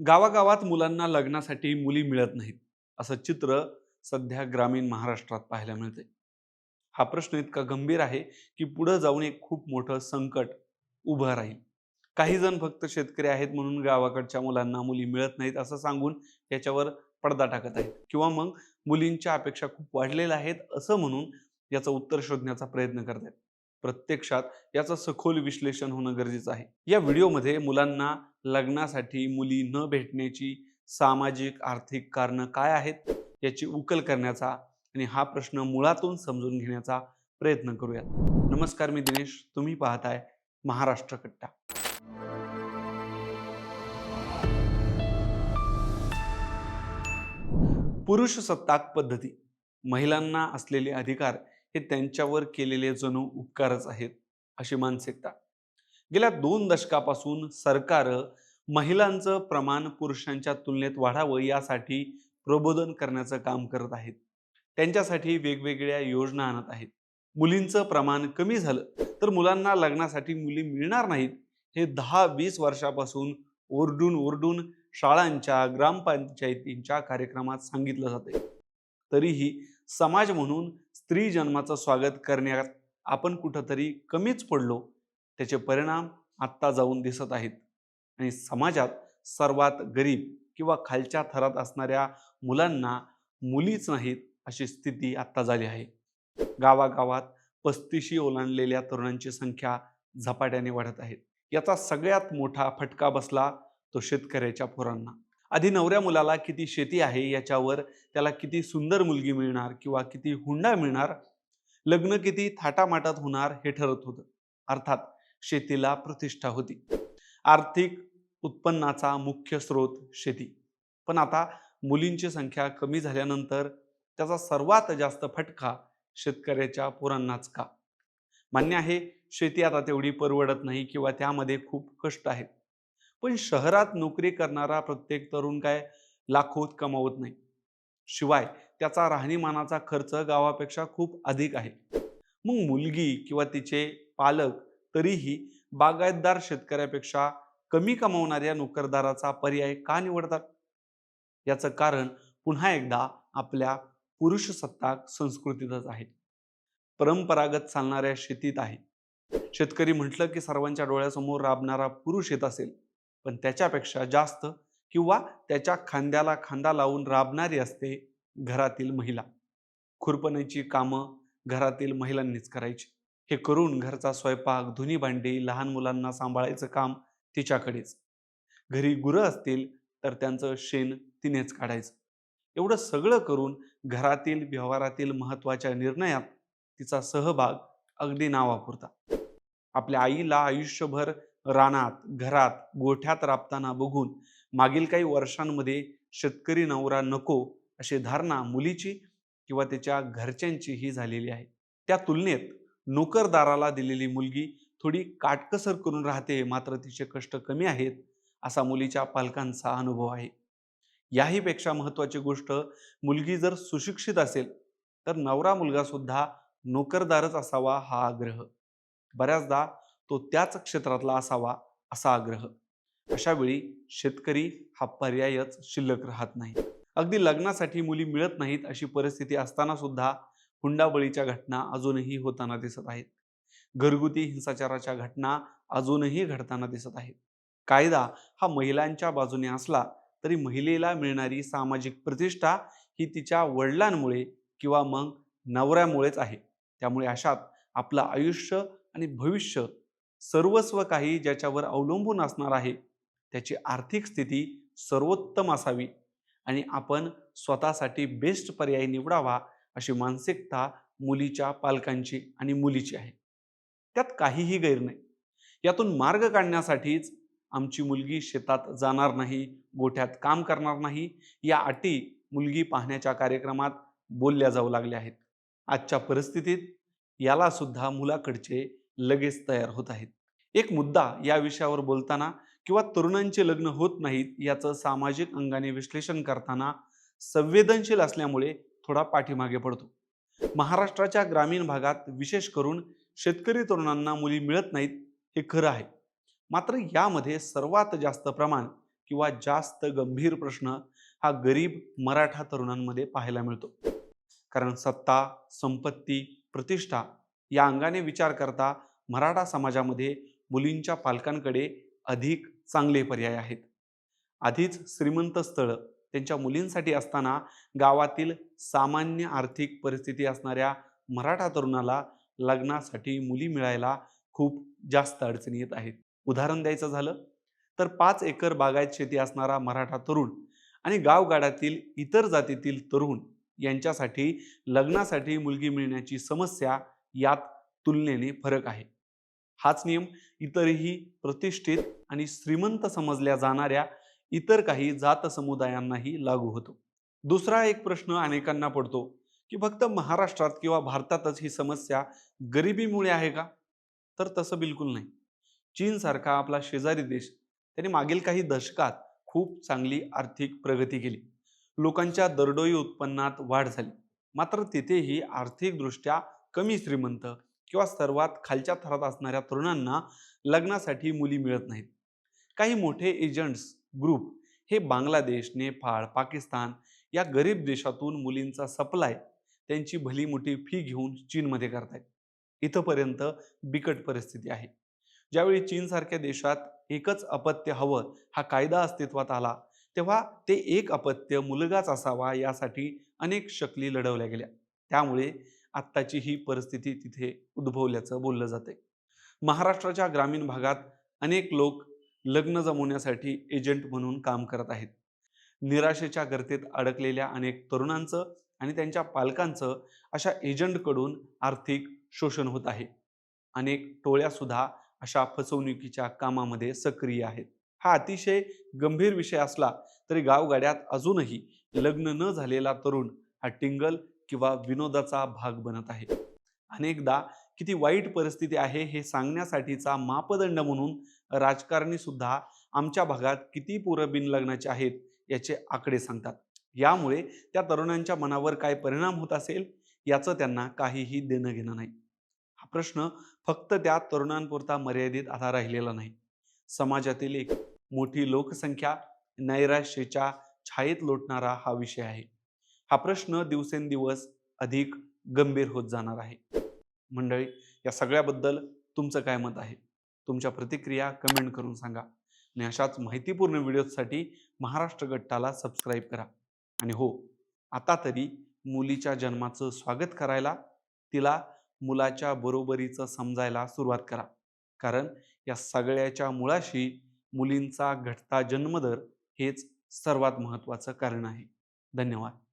गावागावात मुलांना लग्नासाठी मुली मिळत नाहीत असं चित्र सध्या ग्रामीण महाराष्ट्रात पाहायला मिळते हा प्रश्न इतका गंभीर आहे की पुढं जाऊन एक खूप मोठं संकट उभं राहील. काही जण फक्त शेतकरी आहेत म्हणून गावाकडच्या मुलांना मुली मिळत नाहीत असं सांगून याच्यावर पडदा टाकत आहेत. किंवा मग मुलींच्या अपेक्षा खूप वाढलेल्या आहेत असं म्हणून याचं उत्तर शोधण्याचा प्रयत्न करत आहेत प्रत्यक्षात याचं सखोल विश्लेषण होणं गरजेचं आहे. या व्हिडिओमध्ये मुलांना लग्नासाठी मुली न भेटण्याची सामाजिक आर्थिक कारणं काय आहेत याची उकल करण्याचा आणि हा प्रश्न मुळातून समजून घेण्याचा प्रयत्न करूयात. नमस्कार मी दिनेश तुम्ही पाहताय महाराष्ट्र कट्टा. पुरुष सत्ताक पद्धती. महिलांना असलेले अधिकार हे त्यांच्यावर केलेले जणू उपकारच आहेत अशी मानसिकता. गेल्या दोन दशकापासून सरकार महिलांचं प्रमाण पुरुषांच्या तुलनेत वाढावं यासाठी प्रबोधन करण्याचं काम करत आहेत. त्यांच्यासाठी वेगवेगळ्या योजना आणत आहेत. मुलींचं प्रमाण कमी झालं तर मुलांना लग्नासाठी मुली मिळणार नाहीत हे दहा वीस वर्षापासून ओरडून ओरडून शाळांच्या ग्रामपंचायतींच्या कार्यक्रमात सांगितलं जाते तरीही समाज म्हणून स्त्री जन्माचं स्वागत करण्यात आपण कुठंतरी कमीच पडलो त्याचे परिणाम आत्ता जाऊन दिसत आहेत. आणि समाजात सर्वात गरीब किंवा खालच्या थरात असणाऱ्या मुलांना मुलीच नाहीत अशी स्थिती आत्ता झाली आहे. गावागावात पस्तीशी ओलांडलेल्या तरुणांची संख्या झपाट्याने वाढत आहे. याचा सगळ्यात मोठा फटका बसला तो शेतकऱ्याच्या पोरांना. आधी नवऱ्या मुलाला किती शेती आहे याच्यावर त्याला किती सुंदर मुलगी मिळणार किंवा किती हुंडा मिळणार लग्न किती थाटामाटात होणार हे ठरत होतं. अर्थात शेतीला प्रतिष्ठा होती. आर्थिक उत्पन्नाचा मुख्य स्रोत शेती. पण आता मुलींची संख्या कमी झाल्यानंतर त्याचा सर्वात जास्त फटका शेतकऱ्याच्या पोरांनाच का? मान्य आहे शेती आता तेवढी परवडत नाही किंवा त्यामध्ये खूप कष्ट आहेत. पण शहरात नोकरी करणारा प्रत्येक तरुण काय लाखोत कमावत नाही. शिवाय त्याचा राहणीमानाचा खर्च गावापेक्षा खूप अधिक आहे. मग मुलगी किंवा तिचे पालक तरीही बागायतदार शेतकऱ्यापेक्षा कमी कमावणाऱ्या नोकरदाराचा पर्याय का निवडतात? याचं कारण पुन्हा एकदा आपल्या पुरुषसत्ताक संस्कृतीतच आहे. परंपरागत चालणाऱ्या शेतीत आहे. शेतकरी म्हटलं की सर्वांच्या डोळ्यासमोर राबणारा पुरुष येत असेल. पण त्याच्यापेक्षा जास्त किंवा त्याच्या खांद्याला खांदा लावून राबणारी असते घरातील महिला. खुरपणीची कामं घरातील महिलांनीच करायची. हे करून घरचा स्वयंपाक धुनी भांडी लहान मुलांना सांभाळायचं काम तिच्याकडेच. घरी गुरं असतील तर त्यांचं शेण तिनेच काढायचं. एवढं सगळं करून घरातील व्यवहारातील महत्त्वाच्या निर्णयात तिचा सहभाग अगदी नावापुरता. आपल्या आईला आयुष्यभर रानात घरात गोठ्यात राबताना बघून मागील काही वर्षांमध्ये शेतकरी नवरा नको अशी धारणा मुलीची किंवा त्याच्या घरच्यांची ही झालेली आहे. त्या तुलनेत नोकरदाराला दिलेली मुलगी थोडी काटकसर करून राहते मात्र तिचे कष्ट कमी आहेत असा मुलीच्या पालकांचा अनुभव आहे. याहीपेक्षा महत्त्वाची गोष्ट मुलगी जर सुशिक्षित असेल तर नवरा मुलगा सुद्धा नोकरदारच असावा हा आग्रह. बऱ्याचदा तो त्याच क्षेत्रातला असावा असा आग्रह. अशा वेळी शेतकरी हा पर्यायच शिल्लक राहत नाही. अगदी लग्नासाठी मुली मिळत नाहीत अशी परिस्थिती असताना सुद्धा हुंडाबळीच्या घटना अजूनही होताना दिसत आहेत. घरगुती हिंसाचाराच्या घटना अजूनही घडताना दिसत आहेत. कायदा हा महिलांच्या बाजूने असला तरी महिलेला मिळणारी सामाजिक प्रतिष्ठा ही तिच्या वडिलांमुळे किंवा मग नवऱ्यामुळेच आहे. त्यामुळे अशात आपलं आयुष्य आणि भविष्य सर्वस्व काही ज्याच्यावर अवलंबून असणार आहे त्याची आर्थिक स्थिती सर्वोत्तम असावी आणि आपण स्वतःसाठी बेस्ट पर्याय निवडावा अशी मानसिकता मुलीच्या पालकांची आणि मुलीची आहे. त्यात काहीही गैर नाही. यातून मार्ग काढण्यासाठीच आमची मुलगी शेतात जाणार नाही गोठ्यात काम करणार नाही या अटी मुलगी पाहण्याच्या कार्यक्रमात बोलल्या जाऊ लागल्या आहेत. आजच्या परिस्थितीत याला सुद्धा मुलाकडचे लगेच तयार होत आहेत. एक मुद्दा या विषयावर बोलताना किंवा तरुणांचे लग्न होत नाहीत याचं सामाजिक अंगाने विश्लेषण करताना संवेदनशील असल्यामुळे थोडा पाठीमागे पडतो. महाराष्ट्राच्या ग्रामीण भागात विशेष करून शेतकरी तरुणांना मुली मिळत नाहीत हे खरं आहे. मात्र यामध्ये सर्वात जास्त प्रमाण किंवा जास्त गंभीर प्रश्न हा गरीब मराठा तरुणांमध्ये पाहायला मिळतो. कारण सत्ता संपत्ती प्रतिष्ठा या अंगाने विचार करता मराठा समाजामध्ये मुलींच्या पालकांकडे अधिक चांगले पर्याय आहेत. आधीच श्रीमंत स्थळं त्यांच्या मुलींसाठी असताना गावातील सामान्य आर्थिक परिस्थिती असणाऱ्या मराठा तरुणाला लग्नासाठी मुली मिळायला खूप जास्त अडचणी येत आहेत. उदाहरण द्यायचं झालं तर पाच एकर बागायत शेती असणारा मराठा तरुण आणि गावगाड्यातील इतर जातीतील तरुण यांच्यासाठी लग्नासाठी मुलगी मिळण्याची समस्या यात तुलनेने फरक आहे. हाच नियम इतरही प्रतिष्ठित आणि श्रीमंत समजल्या जाणाऱ्या इतर काही जात समुदायांनाही लागू होतो. दुसरा एक प्रश्न अनेकांना पडतो की फक्त महाराष्ट्रात किंवा भारतातच ही समस्या गरिबीमुळे आहे का? तर तसं बिलकुल नाही. चीनसारखा आपला शेजारी देश त्याने मागील काही दशकात खूप चांगली आर्थिक प्रगती केली. लोकांच्या दरडोई उत्पन्नात वाढ झाली. मात्र तिथेही आर्थिकदृष्ट्या कमी श्रीमंत किंवा सर्वात खालच्या थरात असणाऱ्या तरुणांना लग्नासाठी मुली मिळत नाहीत. काही मोठे एजंट्स ग्रुप हे बांगलादेश नेपाळ पाकिस्तान या गरीब देशातून मुलींचा सप्लाय त्यांची भली मोठी फी घेऊन चीनमध्ये करतायत. इथंपर्यंत बिकट परिस्थिती आहे. ज्यावेळी चीनसारख्या देशात एकच अपत्य हवं हा कायदा अस्तित्वात आला तेव्हा ते एक अपत्य मुलगाच असावा यासाठी अनेक शकली लढवल्या गेल्या. त्यामुळे आत्ताची ही परिस्थिती तिथे उद्भवल्याचं बोललं जाते महाराष्ट्राच्या ग्रामीण भागात अनेक लोक लग्न जमवण्यासाठी एजंट म्हणून काम करत आहेत. निराशेच्या गर्तेत अडकलेल्या अनेक तरुणांचं आणि त्यांच्या पालकांचं अशा एजंटकडून आर्थिक शोषण होत आहे. अनेक टोळ्या सुद्धा अशा फसवणुकीच्या कामामध्ये सक्रिय आहेत. हा अतिशय गंभीर विषय असला तरी गावगाड्यात अजूनही लग्न न झालेला तरुण हा टिंगल किंवा विनोदाचा भाग बनत आहे. अनेकदा किती वाईट परिस्थिती आहे हे सांगण्यासाठीचा मापदंड म्हणून राजकारणी सुद्धा आमच्या भागात किती पोरं बिनलग्नाचे आहेत याचे आकडे सांगतात. यामुळे त्या तरुणांच्या मनावर काय परिणाम होत असेल याचं त्यांना काहीही देणं घेणं नाही. हा प्रश्न फक्त त्या तरुणांपुरता मर्यादित आता राहिलेला नाही. समाजातील एक मोठी लोकसंख्या नैराश्येच्या छायेत लोटणारा हा विषय आहे. हा प्रश्न दिवसेंदिवस अधिक गंभीर होत जाणार आहे. मंडळी या सगळ्याबद्दल तुमचं काय मत आहे? तुमच्या प्रतिक्रिया कमेंट करून सांगा आणि अशाच माहितीपूर्ण व्हिडिओसाठी महाराष्ट्र गट्टाला सबस्क्राईब करा. आणि हो आता तरी मुलीच्या जन्माचं स्वागत करायला तिला मुलाच्या बरोबरीचं समजायला सुरुवात करा. कारण या सगळ्याच्या मुळाशी मुलींचा घटता जन्मदर हेच सर्वात महत्त्वाचं कारण आहे. धन्यवाद.